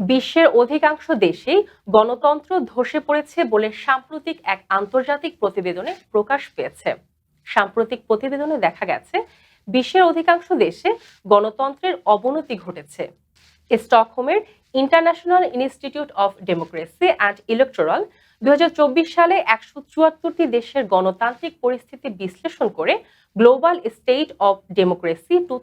বিশ্বের অধিকাংশ দেশেই গণতন্ত্র ধসে পড়েছে বলে সাম্প্রতিক এক আন্তর্জাতিক প্রতিবেদনে প্রকাশ পেয়েছে। সাম্প্রতিক প্রতিবেদনে দেখা গেছে, বিশ্বের অধিকাংশ দেশে গণতন্ত্রের অবনতি ঘটেছে। স্টকহোমের international institute of democracy and electoral দু সালে একশো চুয়াত্তরটি দেশের গণতান্ত্রিক পরিস্থিতি বিশ্লেষণ করে global state of democracy two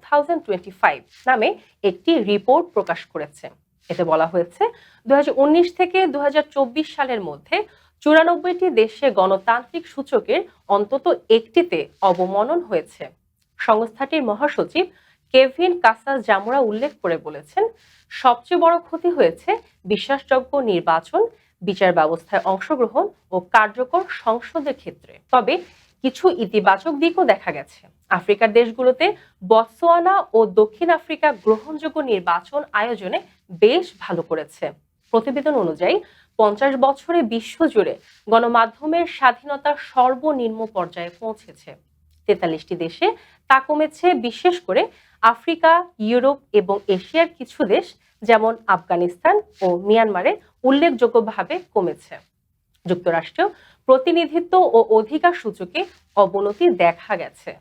নামে একটি রিপোর্ট প্রকাশ করেছে। এতে বলা হয়েছে দু থেকে দু সালের মধ্যে চুরানব্বইটি দেশে গণতান্ত্রিক সূচকের অন্তত একটিতে অবমনন হয়েছে। সংস্থাটির মহাসচিব কেভিন কাসাস জামুরা উল্লেখ করে বলেছেন, সবচেয়ে বড় ক্ষতি হয়েছে বিশ্বাসযোগ্য নির্বাচন, বিচার ব্যবস্থায় অংশগ্রহণ ও কার্যকর সংসদের ক্ষেত্রে। তবে কিছু ইতিবাচক দিকও দেখা গেছে। আফ্রিকার দেশগুলোতে বতসোয়ানা ও দক্ষিণ আফ্রিকা গ্রহণযোগ্য নির্বাচন আয়োজনে বেশ ভালো করেছে। প্রতিবেদন অনুযায়ী, পঞ্চাশ বছরে বিশ্বজুড়ে গণমাধ্যমের স্বাধীনতা সর্বনিম্ন পর্যায়ে পৌঁছেছে। তেতাল্লিশটি দেশে তা কমেছে বিশেষ করে আফ্রিকা, ইউরোপ এবং এশিয়ার কিছু দেশ, যেমন আফগানিস্তান ও মিয়ানমারে উল্লেখযোগ্যভাবে কমেছে। যুক্তরাষ্ট্র প্রতিনিধিত্ব ও অধিকার সূচকে অবনতি দেখা গেছে।